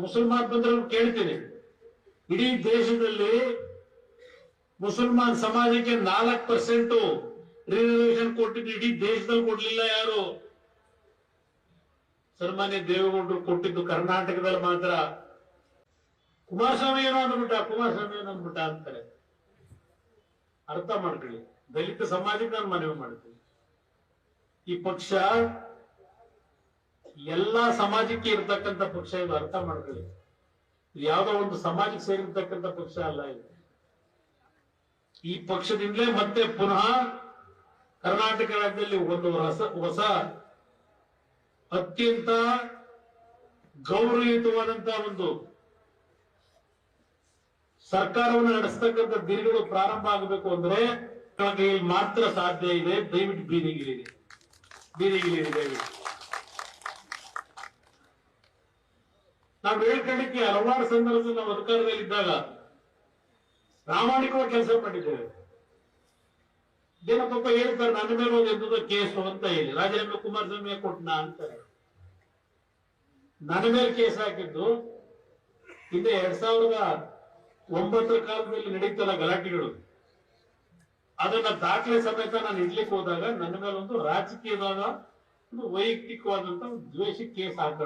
ಮುಸಲ್ಮಾನ್ ಬಂದ್ರೆ ಕೇಳ್ತೀನಿ. ಇಡೀ ದೇಶದಲ್ಲಿ ಮುಸಲ್ಮಾನ್ ಸಮಾಜಕ್ಕೆ ನಾಲ್ಕ್ ಪರ್ಸೆಂಟ್ ರಿಸರ್ವೇಶನ್ ಕೊಟ್ಟಿದ್ದು ಇಡೀ ದೇಶದಲ್ಲಿ ಕೊಡ್ಲಿಲ್ಲ ಯಾರು? ಸನ್ಮಾನ್ಯ ದೇವೇಗೌಡರು ಕೊಟ್ಟಿದ್ದು ಕರ್ನಾಟಕದಲ್ಲಿ ಮಾತ್ರ. ಕುಮಾರಸ್ವಾಮಿ ಏನೋ ಅಂದ್ಬಿಟ್ಟ, ಕುಮಾರಸ್ವಾಮಿ ಏನೋ ಅಂದ್ಬಿಟ್ಟ ಅಂತಾರೆ. ಅರ್ಥ ಮಾಡ್ಕೊಳ್ಳಿ. ದಲಿತ ಸಮಾಜಕ್ಕೆ ನಾನು ಮನವಿ ಮಾಡ್ತೀನಿ. ಈ ಪಕ್ಷ ಎಲ್ಲಾ ಸಮಾಜಕ್ಕೆ ಇರ್ತಕ್ಕಂಥ ಪಕ್ಷ ಇದು ಅರ್ಥ ಮಾಡ್ಕೊಳ್ಳಿ. ಇದು ಯಾವ್ದೋ ಒಂದು ಸಮಾಜಕ್ಕೆ ಸೇರಿರ್ತಕ್ಕಂಥ ಪಕ್ಷ ಅಲ್ಲ ಇದು. ಈ ಪಕ್ಷದಿಂದಲೇ ಮತ್ತೆ ಪುನಃ ಕರ್ನಾಟಕ ರಾಜ್ಯದಲ್ಲಿ ಒಂದು ಹೊಸ ಹೊಸ, ಅತ್ಯಂತ ಗೌರವಯುತವಾದಂತಹ ಒಂದು ಸರ್ಕಾರವನ್ನು ನಡೆಸ್ತಕ್ಕಂಥ ದಿನಗಳು ಪ್ರಾರಂಭ ಆಗಬೇಕು ಅಂದ್ರೆ ಮಾತ್ರ ಸಾಧ್ಯ ಇದೆ. ದಯವಿಟ್ಟು ಬೀದಿಗಿಳಿದೆ ಬೀದಿಗಿಳಿದೆ ನಾವು ಹೇಳ್ಕೊಳ್ಳಿಕ್ಕೆ ಹಲವಾರು ಸಂದರ್ಭದಲ್ಲಿ ನಾವು ಅಧಿಕಾರದಲ್ಲಿದ್ದಾಗ ಪ್ರಾಮಾಣಿಕವಾಗಿ ಕೆಲಸ ಮಾಡಿದ್ದೇವೆ. ಏನೋ ಪಾಪ ಹೇಳ್ತಾರೆ, ನನ್ನ ಮೇಲೆ ಒಂದು ಎಂತದ ಕೇಸು ಅಂತ ಹೇಳಿ. ರಾಜೇಂದ್ರ ಕುಮಾರಸ್ವಾಮಿ ಕೊಟ್ನ ಅಂತಾರೆ. ನನ್ನ ಮೇಲೆ ಕೇಸ್ ಹಾಕಿದ್ದು ಹಿಂದೆ ಎರಡ್ ಸಾವಿರದ ಒಂಬತ್ತರ ಕಾಲದಲ್ಲಿ ನಡೀತಲ್ಲ ಗಲಾಟೆಗಳು. ಅದನ್ನ ದಾಖಲೆ ಸಮೇತ ನಾನು ಇಡ್ಲಿಕ್ಕೆ ಹೋದಾಗ ನನ್ನ ಮೇಲೆ ಒಂದು ರಾಜಕೀಯವಾದ, ಒಂದು ವೈಯಕ್ತಿಕವಾದಂತ ದ್ವೇಷ ಕೇಸ್ ಹಾಕ